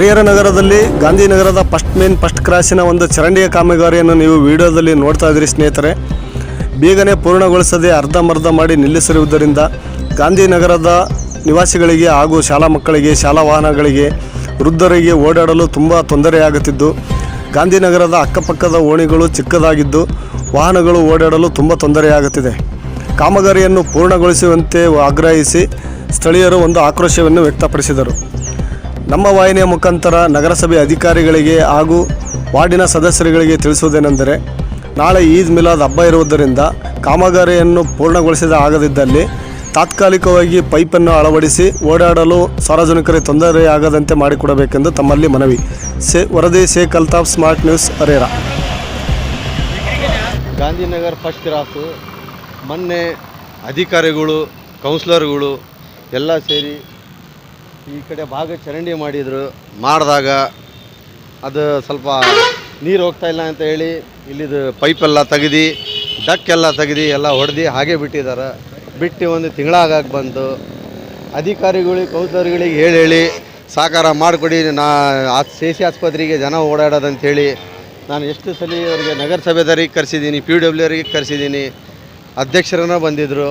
ಹರಿಹರ ನಗರದಲ್ಲಿ ಗಾಂಧಿನಗರದ first main first ಕ್ರಾಸಿನ ಒಂದು ಚರಂಡಿಯ ಕಾಮಗಾರಿಯನ್ನು ನೀವು ವಿಡಿಯೋದಲ್ಲಿ ನೋಡ್ತಾ ಇದ್ದೀರಿ ಸ್ನೇಹಿತರೆ. ಬೇಗನೆ ಪೂರ್ಣಗೊಳಿಸದೆ ಅರ್ಧಂಬರ್ಧ ಮಾಡಿ ನಿಲ್ಲಿಸಿರುವುದರಿಂದ ಗಾಂಧಿನಗರದ ನಿವಾಸಿಗಳಿಗೆ ಹಾಗೂ ಶಾಲಾ ಮಕ್ಕಳಿಗೆ, ಶಾಲಾ ವಾಹನಗಳಿಗೆ, ವೃದ್ಧರಿಗೆ ಓಡಾಡಲು ತುಂಬ ತೊಂದರೆಯಾಗುತ್ತಿದ್ದು, ಗಾಂಧಿನಗರದ ಅಕ್ಕಪಕ್ಕದ ಓಣಿಗಳು ಚಿಕ್ಕದಾಗಿದ್ದು ವಾಹನಗಳು ಓಡಾಡಲು ತುಂಬ ತೊಂದರೆಯಾಗುತ್ತಿದೆ. ಕಾಮಗಾರಿಯನ್ನು ಪೂರ್ಣಗೊಳಿಸುವಂತೆ ಆಗ್ರಹಿಸಿ ಸ್ಥಳೀಯರು ಒಂದು ಆಕ್ರೋಶವನ್ನು ವ್ಯಕ್ತಪಡಿಸಿದರು. ನಮ್ಮ ವಾಹಿನಿಯ ಮುಖಾಂತರ ನಗರಸಭೆ ಅಧಿಕಾರಿಗಳಿಗೆ ಹಾಗೂ ವಾರ್ಡಿನ ಸದಸ್ಯರುಗಳಿಗೆ ತಿಳಿಸುವುದೇನೆಂದರೆ, ನಾಳೆ ಈದ್ ಮಿಲಾದ್ ಹಬ್ಬ ಇರುವುದರಿಂದ ಕಾಮಗಾರಿಯನ್ನು ಪೂರ್ಣಗೊಳಿಸಿದ ಆಗದಿದ್ದಲ್ಲಿ ತಾತ್ಕಾಲಿಕವಾಗಿ ಪೈಪನ್ನು ಅಳವಡಿಸಿ ಓಡಾಡಲು ಸಾರ್ವಜನಿಕರಿಗೆ ತೊಂದರೆಯಾಗದಂತೆ ಮಾಡಿಕೊಡಬೇಕೆಂದು ತಮ್ಮಲ್ಲಿ ಮನವಿ. ಸೇ, ವರದಿ ಶೇಖ್ ಅಲ್ತಾಫ್ ಸ್ಮಾರ್ಟ್ ನ್ಯೂಸ್, ಅರೇರಾ. ಗಾಂಧಿನಗರ್ ಫಸ್ಟ್ ಕ್ರಾಸು, ಮೊನ್ನೆ ಅಧಿಕಾರಿಗಳು, ಕೌನ್ಸಿಲರ್ಗಳು ಎಲ್ಲ ಸೇರಿ ಈ ಕಡೆ ಭಾಗ ಚರಂಡಿ ಮಾಡಿದರು. ಮಾಡಿದಾಗ ಅದು ಸ್ವಲ್ಪ ನೀರು ಹೋಗ್ತಾ ಇಲ್ಲ ಅಂತ ಹೇಳಿ ಇಲ್ಲಿದು ಪೈಪೆಲ್ಲ ತೆಗೆದು ಡಕ್ ಎಲ್ಲ ತೆಗೆದು ಎಲ್ಲ ಹೊಡೆದು ಹಾಗೆ ಬಿಟ್ಟಿದ್ದಾರೆ. ಬಿಟ್ಟು ಒಂದು ತಿಂಗಳಾಗ ಬಂತು ಅಧಿಕಾರಿಗಳಿಗೆ, ಕೌನ್ಸಿಲರ್ಗಳಿಗೆ ಹೇಳಿ ಹೇಳಿ ಸಾಕಾರ ಮಾಡಿಕೊಡಿ, ನಾ ಆ ಸಿ ಸಿ ಆಸ್ಪತ್ರೆಗೆ ಜನ ಓಡಾಡೋದಂಥೇಳಿ ನಾನು ಎಷ್ಟು ಸಲ ಅವರಿಗೆ ನಗರಸಭೆದವರಿಗೆ ಕರೆಸಿದ್ದೀನಿ ಪಿ ಡಬ್ಲ್ಯೂ ಅವರಿಗೆ ಕರೆಸಿದ್ದೀನಿ. ಅಧ್ಯಕ್ಷರನ್ನ ಬಂದಿದ್ದರು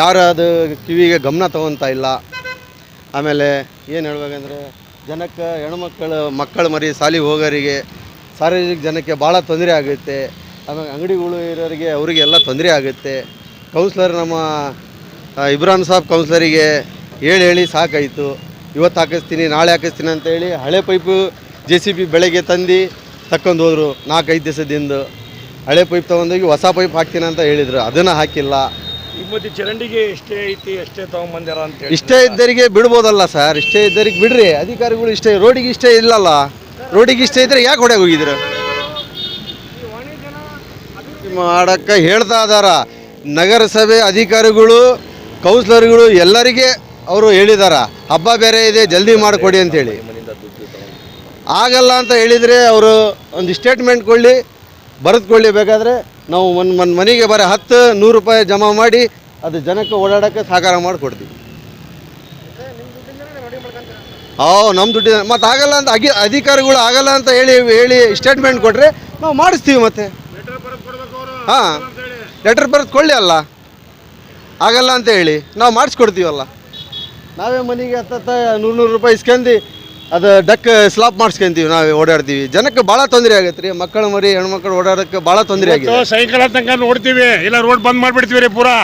ಯಾರು ಅದು ಕಿವಿಗೆ ಗಮನ ತಗೊತಾ ಇಲ್ಲ. ಆಮೇಲೆ ಏನು ಹೇಳ್ಬೇಕಂದ್ರೆ ಜನಕ್ಕೆ ಹೆಣ್ಮಕ್ಳು, ಮಕ್ಕಳು ಮರಿ ಶಾಲೆಗೆ ಹೋಗೋರಿಗೆ ಸಾರ್ವಜನಿಕ ಜನಕ್ಕೆ ಭಾಳ ತೊಂದರೆ ಆಗುತ್ತೆ. ಆಮೇಲೆ ಅಂಗಡಿಗಳು ಇರೋರಿಗೆ ಅವರಿಗೆ ಎಲ್ಲ ತೊಂದರೆ ಆಗುತ್ತೆ. ಕೌನ್ಸ್ಲರ್ ನಮ್ಮ ಇಬ್ರಾಹಿಂ ಇಬ್ರಾನ್ ಸಾಬ್ ಕೌನ್ಸ್ಲರಿಗೆ ಹೇಳಿ ಹೇಳಿ ಸಾಕಾಯಿತು. ಇವತ್ತು ಹಾಕಿಸ್ತೀನಿ, ನಾಳೆ ಹಾಕಿಸ್ತೀನಿ ಅಂತ ಹೇಳಿ ಹಳೆ ಪೈಪು ಜೆ ಸಿ ಬಿ ಬೆಳಗ್ಗೆ ತಂದು ತಕ್ಕೊಂಡು ಹೋದರು ನಾಲ್ಕೈದು ದಿವಸದಿಂದ. ಹಳೆ ಪೈಪ್ ತೊಗೊಂಡೋಗಿ ಹೊಸ ಪೈಪ್ ಹಾಕ್ತೀನಿ ಅಂತ ಹೇಳಿದರು. ಅದನ್ನು ಹಾಕಿಲ್ಲ. ಈಗ ಮತ್ತೆ ಚರಂಡಿಗೆ ಎಷ್ಟೇ ಐತಿ ಎಷ್ಟೇ ತಗೊಂಬಂದ್ಯಾರ ಅಂತ ಹೇಳಿ. ಇಷ್ಟೇ ಇದ್ದರಿಗೆ ಬಿಡ್ಬೋದಲ್ಲ ಸರ್ ಇಷ್ಟೇ ಇದ್ದರಿಗೆ ಬಿಡ್ರಿ. ಅಧಿಕಾರಿಗಳು ಇಷ್ಟೇ ರೋಡಿಗೆ ಇಷ್ಟೇ ಇಲ್ಲಲ್ಲ. ರೋಡಿಗೆ ಇಷ್ಟೇ ಇದ್ರೆ ಯಾಕೆ ಹೊಡೆ ಹೋಗಿದ್ರು? ಮಾಡಕ್ಕೆ ಹೇಳ್ತಾ ಇದಾರ. ನಗರಸಭೆ ಅಧಿಕಾರಿಗಳು ಕೌನ್ಸಿಲರ್ಗಳು ಎಲ್ಲರಿಗೆ ಅವರು ಹೇಳಿದಾರ. ಹಬ್ಬ ಬೇರೆ ಇದೆ ಜಲ್ದಿ ಮಾಡಿಕೊಡಿ ಅಂತೇಳಿ ಆಗಲ್ಲ ಅಂತ ಹೇಳಿದರೆ ಅವರು ಒಂದು ಸ್ಟೇಟ್ಮೆಂಟ್ ಕೊಡಲಿ ಬರೆದುಕೊಳ್ಳಿ ಬೇಕಾದರೆ. ನಾವು ಒಂದು ಒಂದು ಮನೆಗೆ ಬರೀ ಹತ್ತು, ನೂರು ರೂಪಾಯಿ ಜಮಾ ಮಾಡಿ ಅದು ಜನಕ್ಕೆ ಓಡಾಡೋಕ್ಕೆ ಸಹಕಾರ ಮಾಡಿಕೊಡ್ತೀವಿ. ಓ ನಮ್ಮ ದುಡ್ಡಿನ ಮತ್ತು ಆಗಲ್ಲ ಅಂತ ಅಗಿ ಅಧಿಕಾರಿಗಳು ಆಗಲ್ಲ ಅಂತ ಹೇಳಿ ಹೇಳಿ ಸ್ಟೇಟ್ಮೆಂಟ್ ಕೊಟ್ಟರೆ ನಾವು ಮಾಡಿಸ್ತೀವಿ ಮತ್ತೆ. ಹಾಂ ಲೆಟರ್ ಬರೆದು ಕೊಳ್ಳಿ ಅಲ್ಲ. ಆಗಲ್ಲ ಅಂತ ಹೇಳಿ, ನಾವು ಮಾಡಿಸ್ಕೊಡ್ತೀವಲ್ಲ. ನಾವೇ ಮನೆಗೆ ಹತ್ತತ್ತ ನೂರು ನೂರು ರೂಪಾಯಿ ಇಸ್ಕೊಂಡು ಅದು ಡಕ್ ಸ್ಲಾಪ್ ಮಾಡಿಸ್ಕೊಂತೀವಿ ನಾವು ಓಡಾಡ್ತೀವಿ. ಜನಕ್ಕೆ ಭಾಳ ತೊಂದರೆ ಆಗತ್ತೆ ರೀ. ಮಕ್ಕಳು ಮರಿ ಹೆಣ್ಮಕ್ಳು ಓಡಾಡೋಕ್ಕೆ ಭಾಳ ತೊಂದರೆ ಆಗಿದೆ. ಸೈಕಲ್ ಸಾಯಂಕಾಲ ತನಕ ನೋಡ್ತೀವಿ. ಇಲ್ಲ ರೋಡ್ ಬಂದ್ ಮಾಡಿಬಿಡ್ತೀವಿ ರೀ ಪೂರಾ.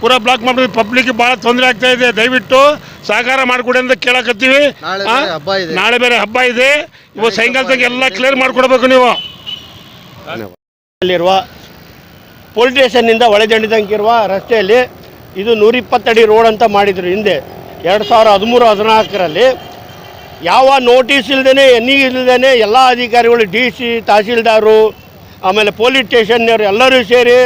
ಪೂರಾ ಬ್ಲಾಕ್ ಮಾಡಿ ಪಬ್ಲಿಕ್ ಭಾಳ ತೊಂದರೆ ಆಗ್ತಾ ಇದೆ. ದಯವಿಟ್ಟು ಸಹಕಾರ ಮಾಡಿಕೊಡಿ ಅಂತ ಕೇಳಕತ್ತೀವಿ. ನಾಳೆ? ಬೇರೆ ಹಬ್ಬ ಇದೆ. ನಾಳೆ ಬೇರೆ ಹಬ್ಬ ಇದೆ. ಇವತ್ತು ಸಾಯಂಕಾಲ ತನಕ ಎಲ್ಲ ಕ್ಲಿಯರ್ ಮಾಡಿಕೊಡ್ಬೇಕು ನೀವು. ಅಲ್ಲಿರುವ ಪೊಲೀಸ್ ಸ್ಟೇಷನ್ನಿಂದ ಒಳದಂಡಿ ರಸ್ತೆಯಲ್ಲಿ ಇದು ನೂರಿಪ್ಪತ್ತಡಿ ರೋಡ್ ಅಂತ ಮಾಡಿದರು ಹಿಂದೆ. ಎರಡು ಸಾವಿರ ಹದಿಮೂರು ಹದಿನಾಲ್ಕರಲ್ಲಿ ಯಾವ ನೋಟಿಸ್ ಇಲ್ದೇ ಎನ್ನಿ ಇಲ್ದೇ ಎಲ್ಲ ಅಧಿಕಾರಿಗಳು ಡಿ ಸಿ ತಹಸೀಲ್ದಾರು, ಆಮೇಲೆ ಪೊಲೀಸ್ ಸ್ಟೇಷನ್ನವರು ಎಲ್ಲರೂ ಸೇರಿ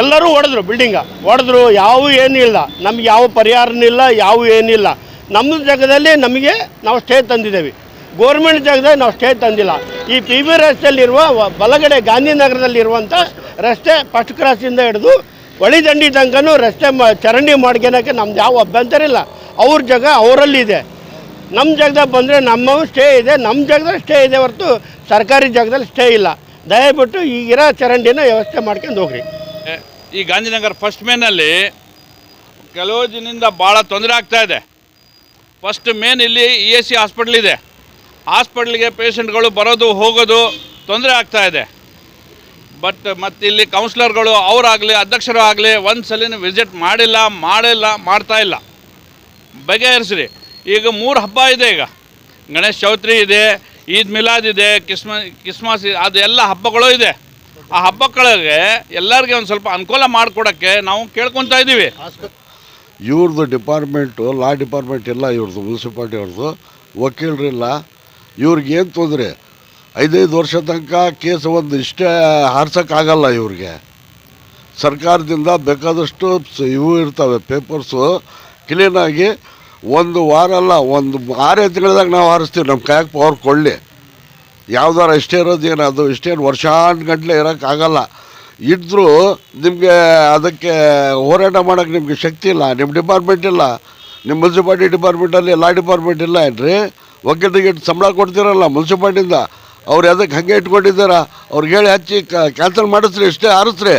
ಎಲ್ಲರೂ ಹೊಡೆದ್ರು ಬಿಲ್ಡಿಂಗ ಹೊಡೆದ್ರು ಯಾವ ಏನಿಲ್ಲ. ನಮ್ಗೆ ಯಾವ ಪರಿಹಾರನಿಲ್ಲ ಯಾವ ಏನಿಲ್ಲ. ನಮ್ಮ ಜಾಗದಲ್ಲಿ ನಮಗೆ ನಾವು ಸ್ಟೇ ತಂದಿದ್ದೇವೆ. ಗೋರ್ಮೆಂಟ್ ಜಾಗದಲ್ಲಿ ನಾವು ಸ್ಟೇ ತಂದಿಲ್ಲ. ಈ ಪಿ ಬಿ ರಸ್ತೆಯಲ್ಲಿರುವ ಬಲಗಡೆ ಗಾಂಧಿನಗರದಲ್ಲಿರುವಂಥ ರಸ್ತೆ ಫಸ್ಟ್ ಕ್ರಾಸಿಂದ ಹಿಡಿದು ಒಳಿದಂಡಿ ತನಕನೂ ರಸ್ತೆ ಮ ಚರಂಡಿ ಮಾಡ್ಕೊಳಕ್ಕೆ ನಮ್ದು ಯಾವ ಅಭ್ಯಂತರ ಇಲ್ಲ. ಅವ್ರ ಜಾಗ ಅವರಲ್ಲಿದೆ. ನಮ್ಮ ಜಾಗದಾಗ ಬಂದರೆ ನಮ್ಮ ಸ್ಟೇ ಇದೆ ನಮ್ಮ ಜಾಗದಲ್ಲಿ ಸ್ಟೇ ಇದೆ ಹೊರತು ಸರ್ಕಾರಿ ಜಾಗದಲ್ಲಿ ಸ್ಟೇ ಇಲ್ಲ. ದಯವಿಟ್ಟು ಈಗಿರೋ ಚರಂಡಿನ ವ್ಯವಸ್ಥೆ ಮಾಡ್ಕೊಂಡು ಹೋಗ್ರಿ. ಈ ಗಾಂಧಿನಗರ ಫಸ್ಟ್ ಮೇನಲ್ಲಿ ಕೆಲವು ದಿನದಿಂದ ಭಾಳ ತೊಂದರೆ ಆಗ್ತಾ ಇದೆ. ಫಸ್ಟ್ ಮೇನ್ ಇಲ್ಲಿ ಇ ಎ ಸಿ ಹಾಸ್ಪಿಟ್ಲ್ ಇದೆ. ಹಾಸ್ಪಿಟ್ಲಿಗೆ ಪೇಷಂಟ್ಗಳು ಬರೋದು, ಹೋಗೋದು ತೊಂದರೆ ಆಗ್ತಾ ಇದೆ. ಬಟ್ ಮತ್ತು ಇಲ್ಲಿ ಕೌನ್ಸಿಲರ್ಗಳು ಅವರಾಗಲಿ, ಅಧ್ಯಕ್ಷರು ಆಗಲಿ ಒಂದು ಸಲಿನ ವಿಸಿಟ್ ಮಾಡಿಲ್ಲ ಮಾಡಿಲ್ಲ, ಮಾಡ್ತಾ ಇಲ್ಲ. ಬಗೆಹರಿಸ್ರಿ. ಈಗ ಮೂರು ಹಬ್ಬ ಇದೆ ಈಗ. ಗಣೇಶ ಚೌತ್ರಿ ಇದೆ, ಈದ್ ಮಿಲಾದ್ ಇದೆ ಕಿಸ್ಮ ಕ್ರಿಸ್ಮಸ್ ಇದೆ ಎಲ್ಲ ಹಬ್ಬಗಳು ಇದೆ. ಆ ಹಬ್ಬಗಳಿಗೆ ಎಲ್ಲರಿಗೆ ಒಂದು ಸ್ವಲ್ಪ ಅನುಕೂಲ ಮಾಡಿಕೊಡೋಕ್ಕೆ ನಾವು ಕೇಳ್ಕೊತಾ ಇದ್ದೀವಿ. ಇವ್ರದ್ದು ಡಿಪಾರ್ಟ್ಮೆಂಟು ಲಾ ಡಿಪಾರ್ಟ್ಮೆಂಟ್ ಇಲ್ಲ ಇವ್ರದ್ದು ಮುನ್ಸಿಪಾಲ್ಟಿ ಅವ್ರದ್ದು ವಕೀಲರಿಲ್ಲ. ಇವ್ರಿಗೆ ಏನು ತೊಂದರೆ? ಐದೈದು ವರ್ಷ ತನಕ ಕೇಸ್ ಒಂದು ಇಷ್ಟೇ ಹಾರ್ಸೋಕ್ಕಾಗಲ್ಲ ಇವ್ರಿಗೆ. ಸರ್ಕಾರದಿಂದ ಬೇಕಾದಷ್ಟು ಇವು ಇರ್ತವೆ, ಪೇಪರ್ಸು ಕ್ಲೀನಾಗಿ ಒಂದು ವಾರ ಅಲ್ಲ, ಒಂದು ಆರೇ ತಿಂಗಳದಾಗ ನಾವು ಹಾರಿಸ್ತೀವಿ, ನಮ್ಮ ಕೈಗೆ ಪವರ್ ಕೊಡಲಿ. ಯಾವ್ದಾರು ಇಷ್ಟೇ ಇರೋದು ಏನು, ಅದು ಇಷ್ಟೇನು ವರ್ಷಾನ್ ಗಂಟಲೆ ಇರೋಕ್ಕಾಗಲ್ಲ. ಇದ್ದರೂ ನಿಮಗೆ ಅದಕ್ಕೆ ಹೋರಾಟ ಮಾಡೋಕ್ಕೆ ನಿಮಗೆ ಶಕ್ತಿ ಇಲ್ಲ, ನಿಮ್ಮ ಡಿಪಾರ್ಟ್ಮೆಂಟ್ ಇಲ್ಲ. ನಿಮ್ಮ ಮುನ್ಸಿಪಾಲ್ಟಿ ಡಿಪಾರ್ಟ್ಮೆಂಟಲ್ಲಿ, ಲಾ ಡಿಪಾರ್ಟ್ಮೆಂಟ್ ಇಲ್ಲ ಏನು ರೀ ಒಗ್ಗಟ್ಟಿಗೆ ಸಂಬಳ ಕೊಡ್ತಿರಲ್ಲ ಮುನ್ಸಿಪಾಲ್ಟಿಯಿಂದ? ಅವ್ರು ಅದಕ್ಕೆ ಹಾಗೆ ಇಟ್ಕೊಂಡಿದ್ದಾರ? ಅವ್ರಿಗೆ ಹೇಳಿ ಹಚ್ಚಿ ಕ್ಯಾನ್ಸಲ್ ಮಾಡಿಸ್ರಿ ಇಷ್ಟೇ ಆರಿಸ್ರಿ.